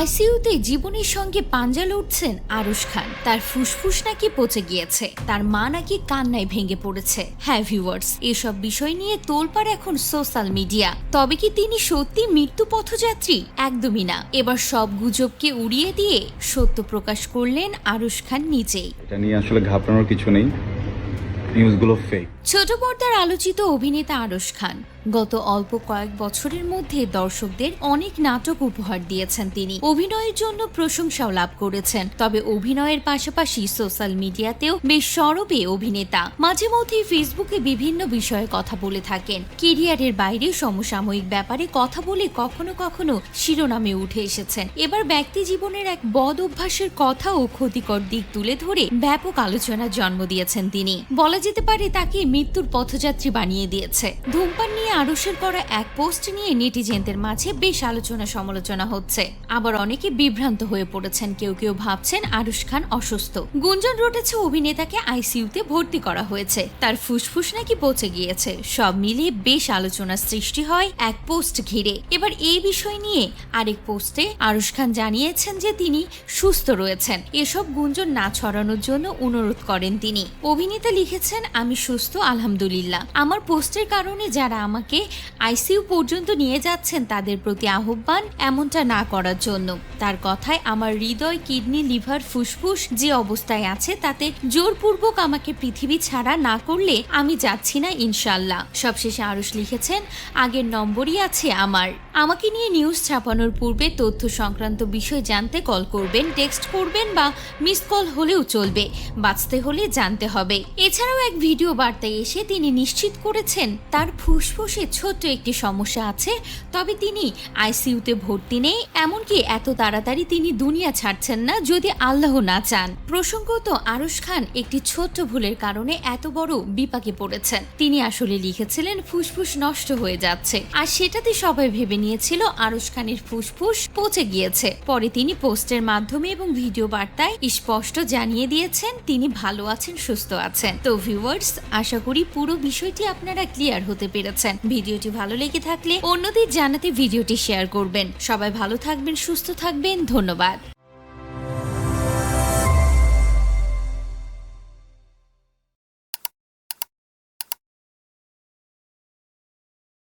আইসিইউতে জীবনের সঙ্গে পাঞ্জা লড়ছেন আরুশ খান। তার ফুসফুস নাকি পচে গিয়েছে। তার মা নাকি কান্নায় ভেঙে পড়েছে। হ্যাঁ ভিউয়ার্স এসব বিষয় নিয়ে তোলপাড় এখন সোশ্যাল মিডিয়া তবে কি তিনি সত্যি মৃত্যু পথযাত্রী? একদমই না। এবার সব গুজবকে উড়িয়ে দিয়ে সত্য প্রকাশ করলেন আরুশ খান নিজেই। এটা নিয়ে আসলে ঘাবড়ানোর কিছু নেই। নিউজগুলো ফেক ছোট পর্দার আলোচিত অভিনেতা আরশ খান। গত অল্প কয়েক বছরের মধ্যে দর্শকদের অনেক নাটক উপহার দিয়েছেন তিনি। অভিনয়ের জন্য প্রশংসাও লাভ করেছেন। তবে অভিনয়ের পাশাপাশি সোশ্যাল মিডিয়াতেও বেশ সরবে অভিনেতা। মাঝে মধ্যেই ফেসবুকে বিভিন্ন বিষয়ে কথা বলে থাকেন। কেরিয়ারের বাইরে সমসাময়িক ব্যাপারে কথা বলে কখনো কখনো শিরোনামে উঠে এসেছেন। এবার ব্যক্তি জীবনের এক বদ অভ্যাসের কথা ও ক্ষতিকর দিক তুলে ধরে ব্যাপক আলোচনার জন্ম দিয়েছেন তিনি। বলা যেতে পারে তাকে মৃত্যুর পথযাত্রী বানিয়ে দিয়েছে। ধূমপান নিয়ে আরসের করা এক পোস্ট নিয়ে নেটিজেনদের মাঝে বেশ আলোচনা সমালোচনা হচ্ছে। আবার অনেকে বিভ্রান্ত হয়ে পড়েছেন, কেউ কেউ ভাবছেন আরুশ খান অসুস্থ। গুঞ্জন রটেছে অভিনেতাকে আইসিইউতে ভর্তি করা হয়েছে। তার ফুসফুস নাকি পচে গিয়েছে। সব মিলিয়ে বেশ আলোচনার সৃষ্টি হয় এক পোস্ট ঘিরে। এবার এই বিষয় নিয়ে আরেক পোস্টে আরুশ খান জানিয়েছেন যে তিনি সুস্থ রয়েছেন। এসব গুঞ্জন না ছড়ানোর জন্য অনুরোধ করেন তিনি। অভিনেতা লিখেছেন, আমি সুস্থ আলহামদুলিল্লাহ। আমার পোস্টের কারণে যারা আমাকে আইসিইউ পর্যন্ত নিয়ে যাচ্ছেন, তাদের প্রতি আহ্বান এমনটা না করার জন্য। তার কথায়, আমার হৃদয়, কিডনি, লিভার, ফুসফুস যে অবস্থায় আছে, তাতে জোরপূর্বক আমাকে পৃথিবী ছাড়া না করলে আমি যাচ্ছি না ইনশাল্লাহ সবশেষে আরুষ লিখেছেন, আগের নম্বরই আছে আমার। আমাকে নিয়ে নিউজ ছাপানোর পূর্বে তথ্য সংক্রান্ত বিষয় জানতে কল করবেন, টেক্সট করবেন বা মিস কল হলেও চলবে। বাঁচতে হলে জানতে হবে। এছাড়াও এক ভিডিও বার্তায় এসে তিনি নিশ্চিত করেছেন, তার ফুসফুসে ছোট্ট একটি সমস্যা আছে, তবে তিনি আইসিইউতে ভর্তি নেই, এমনকি এত তাড়াতাড়ি তিনি দুনিয়া ছাড়ছেন না যদি আল্লাহ না চান। প্রসঙ্গত আরশ খান একটি ছোট্ট ভুলের কারণে এত বড় বিপাকে পড়েছেন। তিনি আসলে লিখেছিলেন, ফুসফুস নষ্ট হয়ে যাচ্ছে। আর সেটাতে সবাই ভেবে নিয়েছিল আরশ খানের ফুসফুস পচে গিয়েছে। পরে তিনি পোস্টের মাধ্যমে এবং ভিডিও বার্তায় স্পষ্ট জানিয়ে দিয়েছেন, তিনি ভালো আছেন, সুস্থ আছেন। তো ভিউয়ার্স, আশা করি পুরো বিষয়টি আপনারা ক্লিয়ার হতে পেরেছেন। ভিডিওটি ভালো লেগে থাকলে অন্যদের জানাতে ভিডিওটি শেয়ার করবেন। সবাই ভালো থাকবেন, সুস্থ থাকবেন, ধন্যবাদ।